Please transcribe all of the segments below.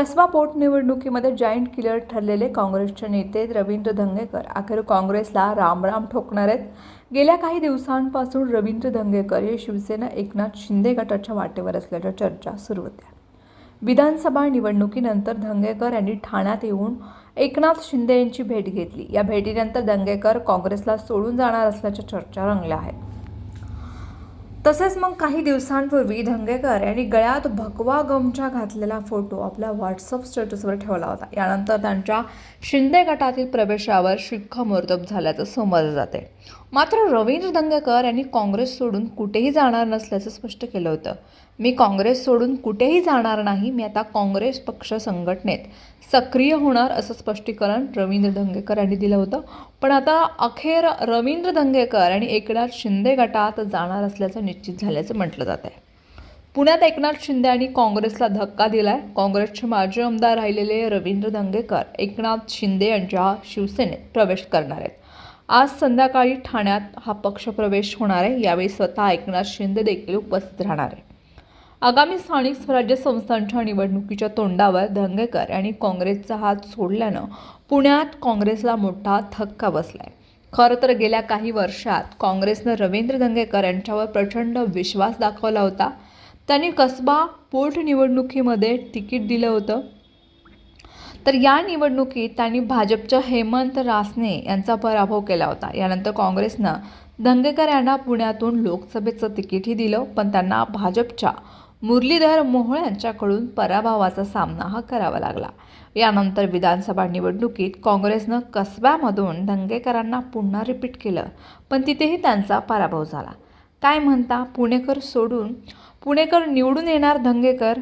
Kasba पोटनिवडणुकीमध्ये joint killer ठरलेले काँग्रेसचे नेते रवींद्र धंगेकर. अखेर काँग्रेसला रामराम ठोकणार आहेत. गेल्या काही दिवसांपासून रवींद्र धंगेकर हे शिवसेना एकनाथ शिंदे गटाच्या वाटेवर असल्याच्या चर्चा सुरू होत्या. विधानसभा निवडणुकीनंतर धंगेकर यांनी ठाण्यात येऊन एकनाथ शिंदे यांची भेट घेतली. या भेटीनंतर धंगेकर काँग्रेसला सोडून जाणार असल्याच्या चर्चा रंगल्या आहेत. तसेच मग काही दिवसांपूर्वी धंगेकर यांनी गळ्यात भगवा गमछा घातलेला फोटो आपल्या व्हॉट्सअप स्टेटसवर ठेवला होता. यानंतर त्यांच्या शिंदे गटातील प्रवेशावर शिक्कामोर्तब झाल्याचं समजलं जाते. मात्र रवींद्र धंगेकर यांनी काँग्रेस सोडून कुठेही जाणार नसल्याचं स्पष्ट केलं होतं. मी काँग्रेस सोडून कुठेही जाणार नाही मी आता काँग्रेस पक्ष संघटनेत सक्रिय होणार असं स्पष्टीकरण रवींद्र धंगेकर यांनी दिलं होतं. पण आता अखेर रवींद्र धंगेकर आणि एकनाथ शिंदे गटात जाणार असल्याचं निश्चित झाल्याचं म्हटलं जात आहे. पुण्यात एकनाथ शिंदे यांनी काँग्रेसला धक्का दिलाय. काँग्रेसचे माजी आमदार राहिलेले रवींद्र धंगेकर एकनाथ शिंदे यांच्या शिवसेनेत प्रवेश करणार आहेत. आज संध्याकाळी ठाण्यात हा पक्षप्रवेश होणार आहे. यावेळी स्वतः एकनाथ शिंदे देखील उपस्थित राहणार आहे आगामी स्थानिक स्वराज्य संस्थांच्या निवडणुकीच्या तोंडावर धंगेकर यांनी काँग्रेसचा हात सोडल्यानं पुण्यात काँग्रेसला मोठा धक्का बसलाय. खरं तर गेल्या काही वर्षात काँग्रेसनं रवींद्र धंगेकर यांच्यावर प्रचंड विश्वास दाखवला होता. त्यांनी कसबा पोटनिवडणुकीमध्ये तिकीट दिलं होतं. तर या निवडणुकीत त्यांनी भाजपच्या हेमंत रासने यांचा पराभव केला होता. यानंतर काँग्रेसनं धंगेकर यांना पुण्यातून लोकसभेचं तिकीटही दिलं पण त्यांना भाजपच्या मुरलीधर मोहोळ यांच्याकडून पराभवाचा सामना हा करावा लागला. यानंतर विधानसभा निवडणुकीत काँग्रेसनं कसब्यामधून धंगेकरांना पुन्हा रिपीट केलं पण तिथेही त्यांचा पराभव झाला. काय म्हणता पुणेकर सोडून? पुणेकर निवडून येणार धंगेकर?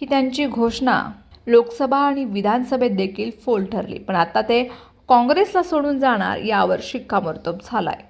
ही त्यांची घोषणा लोकसभा आणि विधानसभेत देखील फोल ठरली पण आता ते काँग्रेसला सोडून जाणार यावर शिक्कामोर्तब आहे